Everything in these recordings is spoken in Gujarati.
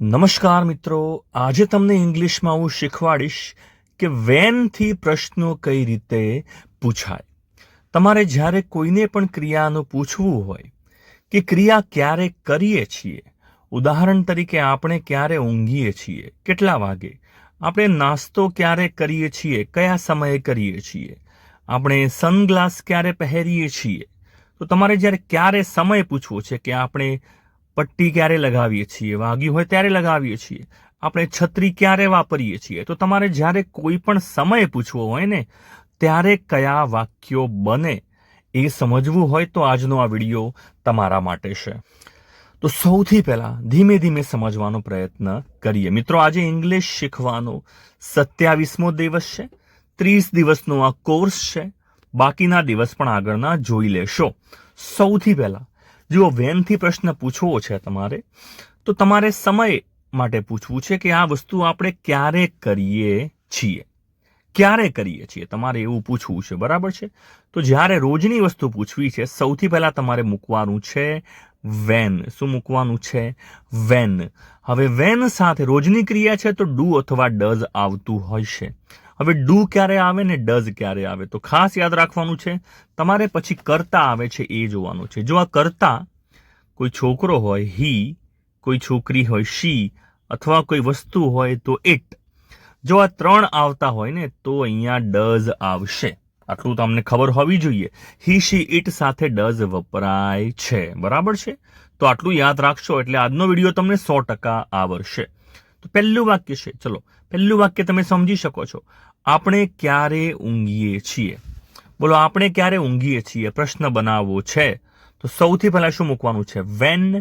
નમસ્કાર મિત્રો, આજે તમને ઇંગ્લિશમાં હું શીખવાડીશ કે વેનથી પ્રશ્નો કઈ રીતે પૂછાય. તમારે જ્યારે કોઈને પણ ક્રિયાનું પૂછવું હોય કે ક્રિયા ક્યારે કરીએ છીએ, ઉદાહરણ તરીકે આપણે ક્યારે ઊંઘીએ છીએ, કેટલા વાગે, આપણે નાસ્તો ક્યારે કરીએ છીએ, કયા સમયે કરીએ છીએ, આપણે સનગ્લાસ ક્યારે પહેરીએ છીએ, તો તમારે જ્યારે ક્યારે સમય પૂછવો છે કે આપણે પટ્ટી ક્યારે લગાવીએ છીએ વાગ્યું હોય ત્યારે લગાવીએ છીએ. આપણે છત્રી ક્યારે વાપરીએ છીએ? તો તમારે જ્યારે કોઈ પણ સમય પૂછવો હોય ને, ત્યારે કયા વાક્યો બને એ સમજવું હોય તો આજનો આ વીડિયો તમારા માટે છે. તો સૌથી પહેલા ધીમે ધીમે સમજવાનો પ્રયત્ન કરીએ. મિત્રો, આજે ઇંગ્લિશ શીખવાનો સત્યાવીસમો દિવસ છે, ત્રીસ દિવસનો આ કોર્સ છે, બાકીના દિવસ પણ આગળના જોઈ લેશો. સૌથી પહેલા જો વેનથી પ્રશ્ન પૂછવો છે તમારે, તો તમારે સમય માટે પૂછવું છે કે આ વસ્તુ આપણે ક્યારે કરીએ છીએ. ક્યારે કરીએ છીએ? તમારે એવું પૂછવું છે, બરાબર છે? તો જ્યારે રોજની વસ્તુ પૂછવી છે, સૌથી પહેલાં તમારે મૂકવાનું છે વેન. શું મૂકવાનું છે? વેન. હવે વેન સાથે રોજની ક્રિયા છે તો ડુ અથવા ડઝ આવતું હોય છે. હવે ડુ ક્યારે આવે ને ડઝ ક્યારે આવે? તો ખાસ યાદ રાખવાનું છે, તમારે પછી કરતા આવે છે એ જોવાનું છે. જો આ કરતા કોઈ છોકરો હોય હી કોઈ છોકરી હોય શી અથવા કોઈ વસ્તુ હોય તો ઇટ જો આ ત્રણ આવતા હોય ને, તો અહીંયા ડઝ આવશે. આટલું તમને ખબર હોવી જોઈએ. હી શી ઇટ સાથે ડઝ વપરાય છે. બરાબર છે? તો આટલું યાદ રાખશો એટલે આજનો વીડિયો તમને સો ટકા આવડશે. તો પહેલું વાક્ય છે, ચલો. પહેલું વાક્ય તમે સમજી શકો છો. આપણે ક્યારે ઊંઘીએ છીએ? બોલો, આપણે ક્યારે ઊંઘીએ છીએ? પ્રશ્ન બનાવવો છે. તો સૌથી પહેલાં શું મૂકવાનું છે? વેન.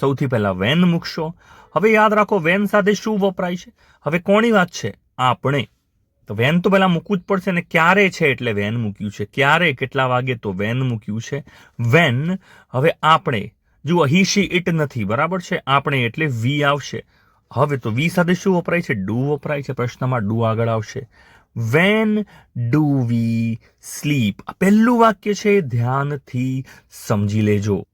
સૌથી પહેલાં વેન મૂકશો. હવે યાદ રાખો, વેન સાથે શું વપરાય છે? હવે કોની વાત છે? આપણે. તો વેન તો પહેલાં મૂકવું જ પડશે ને ક્યારે છે એટલે વેન મૂક્યું છે. ક્યારે, કેટલા વાગે તો વેન મૂક્યું છે? વેન. હવે આપણે. જુઓ, હી, શી, ઇટ નથી. બરાબર છે? આપણે એટલે વી આવશે. હવે તો વી સાથે શું વપરાય છે? ડુ વપરાય છે પ્રશ્નમાં? ડુ આગળ આવશે. When do we sleep? આ પહેલું વાક્ય છે, ધ્યાનથી સમજી લેજો.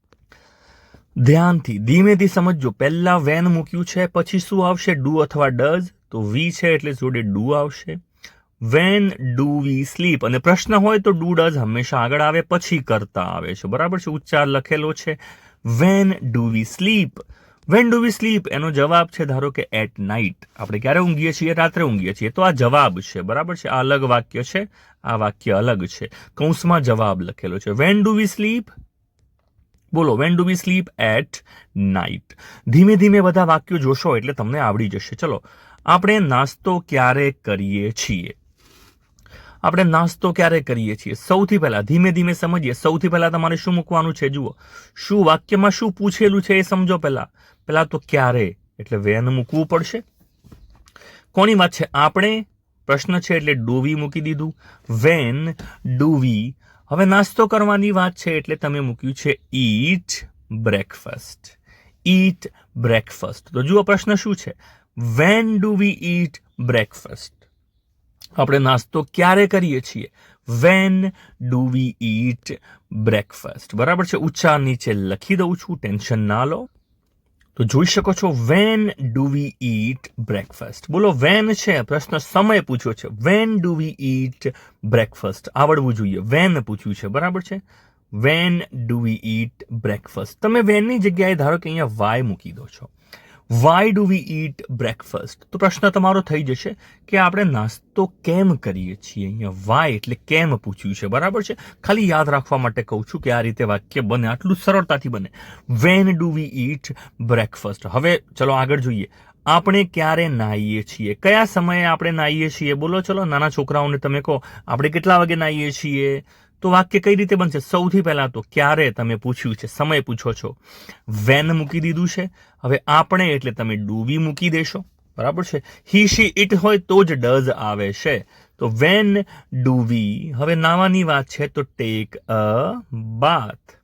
ધ્યાનથી, ધીમેથી સમજજો. પહેલાં વેન મૂક્યું છે, પછી શું આવશે? ડુ અથવા ડઝ? તો વી છે એટલે જોડે ડુ આવશે. When do we sleep? અને પ્રશ્ન હોય તો ડુ, ડઝ હંમેશા આગળ આવે, પછી કરતા આવે છે. બરાબર છે? ઉચ્ચાર લખેલો છે. When do we sleep? When do we sleep એનો જવાબ છે, ધારો કે એટ નાઇટ આપણે ક્યારે ઊંઘીએ છીએ? રાત્રે ઊંઘીએ છીએ. તો આ જવાબ છે, બરાબર છે? આ અલગ વાક્ય છે, આ વાક્ય અલગ છે. કૌંસમાં જવાબ લખેલો છે. વેન ડુ વી સ્લીપ બોલો when do we sleep at night ધીમે ધીમે બધા વાક્યો જોશો એટલે તમને આવડી જશે. ચલો, આપણે નાસ્તો ક્યારે કરીએ છીએ? આપણે નાસ્તો ક્યારે કરીએ છીએ? સૌથી પહેલાં, ધીમે ધીમે સમજીએ. સૌથી પહેલાં તમારે શું મૂકવાનું છે? જુઓ, શું વાક્યમાં શું પૂછેલું છે એ સમજો પહેલા. પહેલા તો ક્યારે? એટલે વેન મૂકવું પડશે. કોની વાત છે? આપણે? પ્રશ્ન છે એટલે ડૂવી મૂકી દીધું. When do we. હવે નાસ્તો કરવાની વાત છે એટલે તમે મૂક્યું છે ઈટ બ્રેકફાસ્ટ. ઈટ બ્રેકફાસ્ટ. તો જુઓ પ્રશ્ન શું છે? When do we eat breakfast? આપણે નાસ્તો ક્યારે કરીએ છીએ? When do we eat breakfast. બરાબર છે? ઉચ્ચાર નીચે લખી દઉં છું. ટેન્શન ના લો. તો જોઈ શકો છો when do we eat breakfast બોલો વેન છે? પ્રશ્ન સમય પૂછ્યો છે. When do we eat breakfast આવડવું જોઈએ. વેન પૂછ્યું છે. બરાબર છે? When do we eat breakfast તમે વેનની જગ્યાએ ધારો કે અહીંયા વાય મૂકી દો છો. Why do we eat breakfast તો પ્રશ્ન તમારો થઈ જશે કે આપણે નાસ્તો કેમ કરીએ છીએ અહીંયા? વાય એટલે કેમ પૂછ્યું છે, બરાબર છે? ખાલી યાદ રાખવા માટે કહું છું કે આ રીતે વાક્ય બને, આટલું સરળતાથી બને. When do we eat breakfast હવે ચલો આગળ જોઈએ. આપણે ક્યારે નાહીએ છીએ? કયા સમયે આપણે નાહીએ છીએ? બોલો, ચલો, નાના છોકરાઓને તમે કહો, આપણે કેટલા વાગે નાહીએ છીએ? તો વાક્ય કઈ રીતે બનશે? સૌથી પહેલાં તો ક્યારે તમે પૂછ્યું છે? સમય પૂછો છો. વેન મૂકી દીધું છે. હવે આપણે એટલે તમે ડૂબી મૂકી દેશો. બરાબર છે? હી શી ઇટ હોય તો જ ડઝ આવે છે. તો વેન ડૂવી હવે નાવાની વાત છે તો take a bath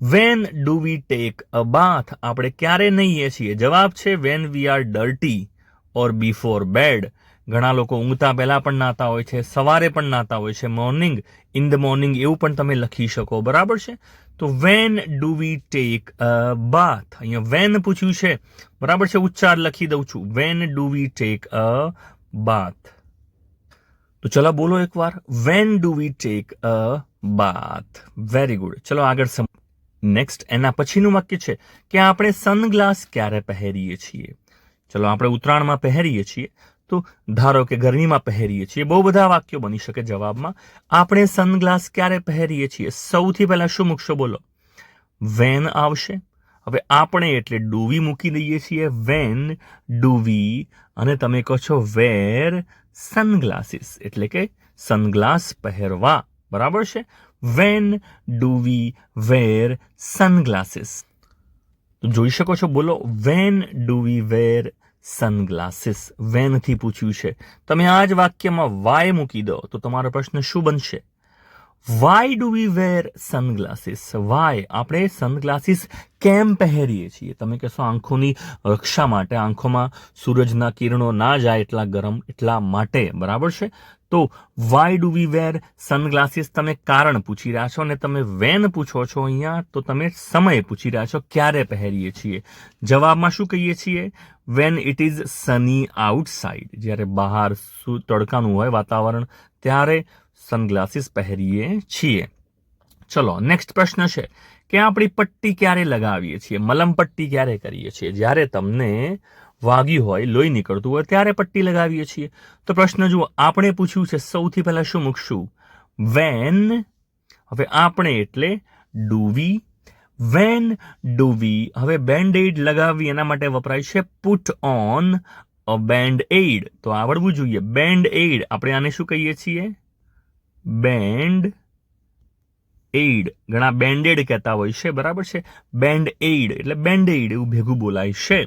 when do we take a bath આપણે ક્યારે નહીએ છીએ? જવાબ છે when we are dirty or before bed ઘણા લોકો ઊંઘતા પહેલા પણ નાતા હોય છે, સવારે પણ નાતા હોય છે. મોર્નિંગ ઇન ધ મોર્નિંગ એવું પણ તમે લખી શકો, બરાબર છે? તો when do we take a bath અહીંયા વેન પૂછ્યું છે, બરાબર છે? ઉચ્ચાર લખી દઉં છું. When do we take a bath તો ચલો બોલો એકવાર. When do we take a bath very good ચલો આગળ સમ નેક્સ્ટ એના પછીનું વાક્ય છે કે આપણે સનગ્લાસ ક્યારે પહેરીએ છીએ? ચલો આપણે ઉત્તરાયણમાં પહેરીએ છીએ. તો ધારો કે ગરમીમાં પહેરીએ છીએ, બહુ બધા વાક્યો બની શકે જવાબમાં. આપણે સનગ્લાસ ક્યારે પહેરીએ છીએ? સૌથી પહેલાં શું મૂકશો બોલો? વેન આવશે. હવે આપણે એટલે ડુવી મૂકી દઈએ છીએ વેન, ડૂવી, અને તમે કહો છો વેર સનગ્લાસીસ, એટલે કે સનગ્લાસ પહેરવા. બરાબર છે? When do we wear sunglasses. જોઈ શકો છો, બોલો, when do we wear sunglasses વેનથી પૂછ્યું છે. તમે આ જ વાક્યમાં વાય મૂકી દો, તો તમારો પ્રશ્ન શું બનશે? Why do we wear sunglasses why આપણે સનગ્લાસીસ કેમ પહેરીએ છીએ? તમે કહેશો આંખોની રક્ષા માટે, આંખોમાં સૂરજના કિરણો ના જાય એટલા ગરમ, એટલા માટે, બરાબર છે? તો why do we wear sunglasses તમે કારણ પૂછી રહ્યા છો અને તમે વેન પૂછો છો અહીંયા, તો તમે સમય પૂછી રહ્યા છો ક્યારે પહેરીએ છીએ? જવાબમાં શું કહીએ છીએ? When it is sunny outside જ્યારે બહાર તડકાનું હોય વાતાવરણ, ત્યારે સનગ્લાસીસ પહેરીએ છીએ. ચલો નેક્સ્ટ પ્રશ્ન છે. કે આપણી પટ્ટી ક્યારે લગાવીએ છીએ? મલમ પટ્ટી ક્યારે કરીએ છીએ? જ્યારે તમને વાગ્યું હોય, લોહી નીકળતું હોય, ત્યારે પટ્ટી લગાવીએ છીએ. તો પ્રશ્ન જુઓ, આપણે પૂછ્યું છે સૌથી પહેલાં શું મૂકશું? વેન હવે આપણે એટલે ડૂવી વેન ડૂવી હવે બેન્ડ એડ લગાવવી એના માટે વપરાય છે put on a band aid તો આવડવું જોઈએ. બેન્ડ એડ આપણે આને શું કહીએ છીએ? બેન્ડ એડ ઘણા બેન્ડેડ કહેતા હોય છે, બરાબર છે? બેન્ડ એઈડ એટલે બેન્ડ એડ એવું ભેગું બોલાય છે.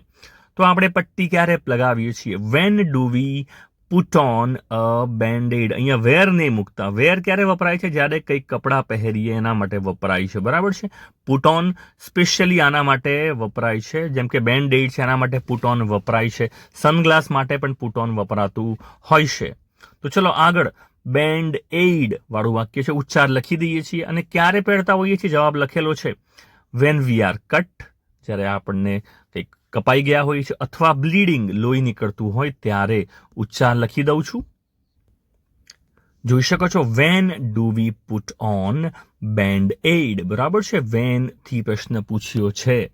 તો આપણે પટ્ટી ક્યારે લગાવીએ છીએ? When do we put on a band aid અહીંયા વેર નહીં મૂકતા. વેર ક્યારે વપરાય છે? જ્યારે કંઈક કપડાં પહેરીએ, એના માટે વપરાય છે, બરાબર છે? પુટ ઓન સ્પેશિયલી આના માટે વપરાય છે. જેમ કે બેન્ડ એડ છે, એના માટે પુટ ઓન વપરાય છે. સનગ્લાસ માટે પણ પુટ ઓન વપરાતું હોય છે. તો ચલો આગળ. બેન્ડ એઇડ વાળું વાક્ય છે, ઉચ્ચાર લખી દઈએ છીએ અને ક્યારે પહેરતા હોઈએ છીએ? જવાબ લખેલો છે વેન વી આર કટ જ્યારે આપણને કંઈક કપાઈ ગયા હોય છે અથવા બ્લીડિંગ લોહી નીકળતું હોય ત્યારે ઉચ્ચાર લખી દઉં છું. જોઈ શકો છો when do we put on band aid બરાબર છે? વેનથી પ્રશ્ન પૂછ્યો છે.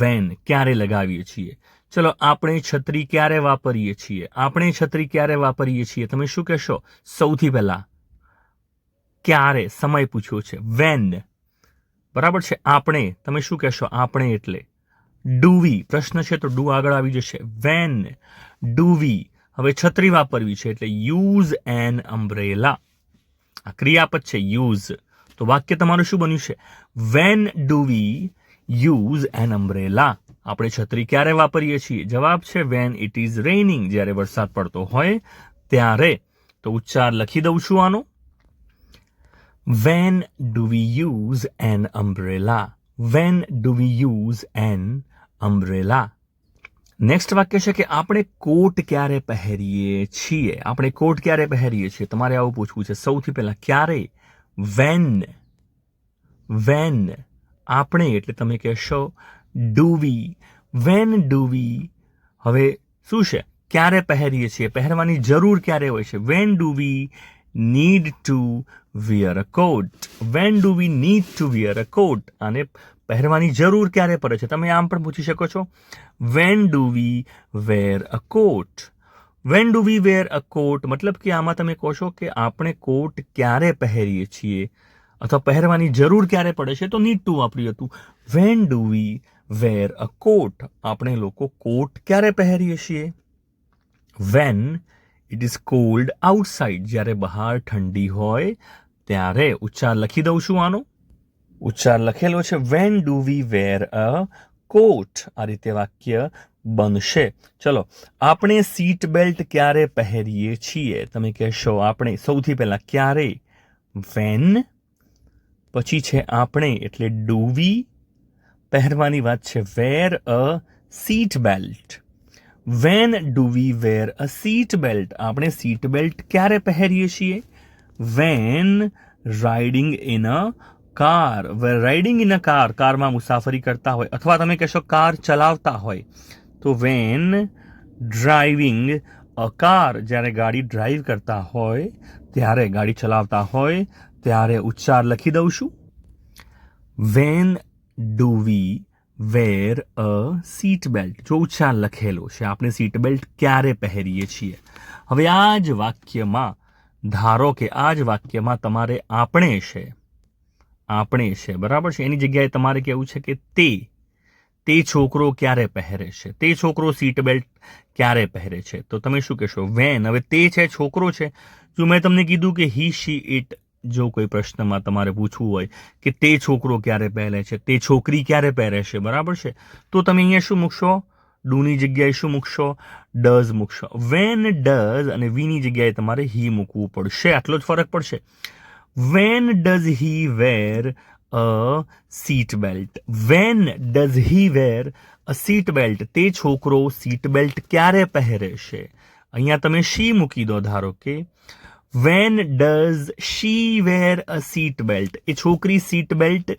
વેન ક્યારે લગાવીએ છીએ? ચલો આપણે છત્રી ક્યારે વાપરીએ છીએ? આપણે છત્રી ક્યારે વાપરીએ છીએ? તમે શું કહેશો? સૌથી પહેલા ક્યારે? સમય પૂછ્યો છે. વેન બરાબર છે? આપણે, તમે શું કહેશો? આપણે એટલે. ડુવી પ્રશ્ન છે તો ડુ આગળ આવી જશે. વેન ડૂવી હવે છત્રી વાપરવી છે એટલે યુઝ એન અમ્બ્રેલા આ ક્રિયાપદ છે યુઝ તો વાક્ય તમારું શું બન્યું છે? When do we use an umbrella આપણે છત્રી ક્યારે વાપરીએ છીએ? જવાબ છે વેન ઇટ ઇઝ રેઇનિંગ જ્યારે વરસાદ પડતો હોય ત્યારે. તો ઉચ્ચાર લખી દઉં છું આનો. When do we use an umbrella when do we use an umbrella next વાક્ય છે કે આપણે કોટ ક્યારે પહેરીએ છીએ? આપણે કોટ ક્યારે પહેરીએ છીએ? તમારે આવું પૂછવું છે. સૌથી પહેલાં, ક્યારે? વેન વેન આપણે, એટલે તમે કહેશો ડુવી વેન ડુવી હવે શું છે? ક્યારે પહેરીએ છીએ? પહેરવાની જરૂર ક્યારે હોય છે? When do we need to wear a coat when do we need to wear a coat અને પહેરવાની જરૂર ક્યારે પડે છે? તમે આમ પણ પૂછી શકો છો. When do we wear a coat when do we wear a coat મતલબ કે આમાં તમે કહો છો કે આપણે કોટ ક્યારે પહેરીએ છીએ? અથવા પહેરવાની જરૂર ક્યારે પડે છે? તો નીડ ટુ વાપર્યું હતું. When do we wear a coat. આપણે લોકો કોટ ક્યારે પહેરીએ છીએ? When it is cold outside જ્યારે બહાર ઠંડી હોય, ત્યારે ઉચ્ચાર લખી દઉં છું આનો. ઉચ્ચાર લખેલો છે when do we wear a કોટ આ રીતે વાક્ય બનશે. ચલો, આપણે સીટ બેલ્ટ ક્યારે પહેરીએ છીએ? તમે કહેશો, આપણે સૌથી પહેલાં ક્યારે? વેન પછી છે, આપણે. એટલે ડુવી પહેરવાની વાત છે wear a seat belt when do we wear a seat belt આપણે સીટ બેલ્ટ ક્યારે પહેરીએ છીએ? When riding in a car riding in a car કારમાં મુસાફરી કરતા હોય અથવા તમે કહેશો કાર ચલાવતા હોય, તો વેન ડ્રાઇવિંગ અ કાર જ્યારે ગાડી ડ્રાઈવ કરતા હોય, ત્યારે ગાડી ચલાવતા હોય, ત્યારે ઉચ્ચાર લખી દઉં છું. When do we wear a seat belt જો ઉચ્ચાર લખેલો છે, આપણે સીટ બેલ્ટ ક્યારે પહેરીએ છીએ? હવે આ જ વાક્યમાં, ધારો કે આ જ વાક્યમાં તમારે આપણે છે આપણે છે, બરાબર છે? એની જગ્યાએ તમારે કહેવું છે કે તે તે છોકરો ક્યારે પહેરે છે? તે છોકરો સીટ બેલ્ટ ક્યારે પહેરે છે? તો તમે શું કહેશો? વેન હવે તે છે, છોકરો છે. જો મેં તમને કીધું કે હી શી ઇટ જો કોઈ પ્રશ્નમાં તમારે પૂછવું હોય કે તે છોકરો ક્યારે પહેરે છે, તે છોકરી ક્યારે પહેરે છે, બરાબર છે? તો તમે અહીંયા શું મૂકશો? ડુની જગ્યાએ શું મૂકશો? ડઝ મૂકશો. વેન ડઝ અને વીની જગ્યાએ તમારે હી મૂકવું પડશે. આટલો જ ફરક પડશે. When does he wear a seat belt? When does he wear a seat belt? તે છોકરો સીટ બેલ્ટ ક્યારે પહેરે છે? અહીંયા તમે શી મૂકી દો? ધારો કે when does she wear a seat belt એ છોકરી સીટ બેલ્ટ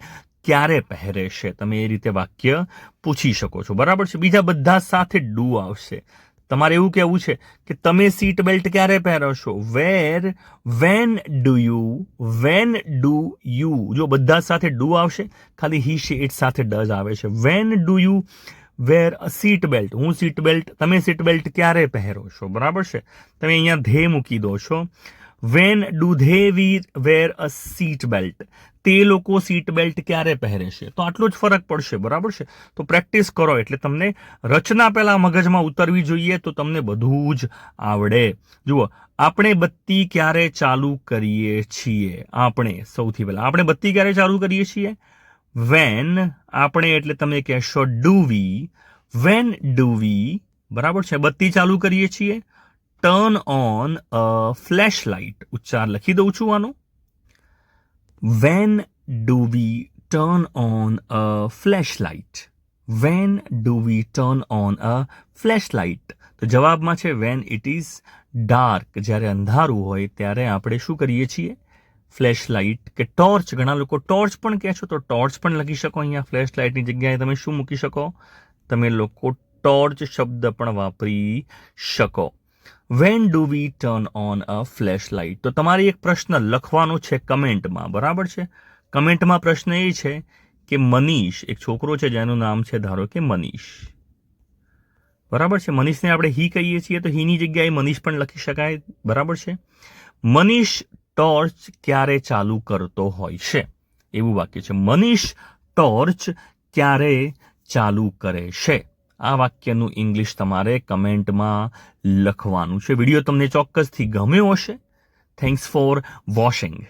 ક્યારે પહેરે છે? તમે એ રીતે વાક્ય પૂછી શકો છો. બરાબર છે? બીજા બધા સાથે ડુ આવશે. તમારે એવું કહેવું છે કે તમે સીટ બેલ્ટ ક્યારે પહેરો છો? Wear when do you when do you જો બધા સાથે ડુ આવશે, ખાલી હી શી ઇટ સાથે ડઝ આવે છે. When do you wear a seat belt હું સીટ બેલ્ટ તમે સીટ બેલ્ટ ક્યારે પહેરો છો? બરાબર છે? તમે અહીંયા ધે મૂકી દો છો. When do they we wear a seat belt તે લોકો સીટ બેલ્ટ ક્યારે પહેરે છે? તો આટલો જ ફરક પડશે, બરાબર છે? તો પ્રેક્ટિસ કરો, એટલે તમને રચના પહેલાં મગજમાં ઉતરવી જોઈએ, તો તમને બધું જ આવડે. જુઓ, આપણે બત્તી ક્યારે ચાલુ કરીએ છીએ? આપણે, સૌથી પહેલાં, આપણે બત્તી ક્યારે ચાલુ કરીએ છીએ? વેન આપણે, એટલે તમે કહેશો do we when do we બરાબર છે? બત્તી ચાલુ કરીએ છીએ? Turn on a flash light ઉચ્ચાર લખી દઉં છું આનો. When do we turn on a flashlight when do we turn on a flashlight તો જવાબમાં છે વેન ઇટ ઇઝ ડાર્ક જ્યારે અંધારું હોય, ત્યારે આપણે શું કરીએ છીએ? ફ્લેશ લાઇટ કે ટોર્ચ ઘણા લોકો ટોર્ચ પણ કહે છો, તો ટોર્ચ પણ લખી શકો અહીંયા. ફ્લેશ લાઇટની જગ્યાએ તમે શું મૂકી શકો? તમે લોકો ટોર્ચ શબ્દ પણ વાપરી શકો. When do we turn on a flashlight તો તમારે એક પ્રશ્ન લખવાનો છે કમેન્ટમાં, બરાબર છે? કમેન્ટમાં પ્રશ્ન એ છે કે મનીષ, એક છોકરો છે જેનું નામ છે, ધારો કે મનીષ. બરાબર છે? મનીષને આપણે હી કહીએ છીએ તો હીની જગ્યાએ મનીષ પણ લખી શકાય, બરાબર છે? મનીષ ટોર્ચ ક્યારે ચાલુ કરતો હોય છે? એવું વાક્ય છે. મનીષ ટોર્ચ ક્યારે ચાલુ કરે છે? આ વાક્યનું ઇંગ્લિશ તમારે કમેન્ટમાં લખવાનું છે. વીડિયો તમને ચોક્કસથી ગમ્યો હશે. Thanks for washing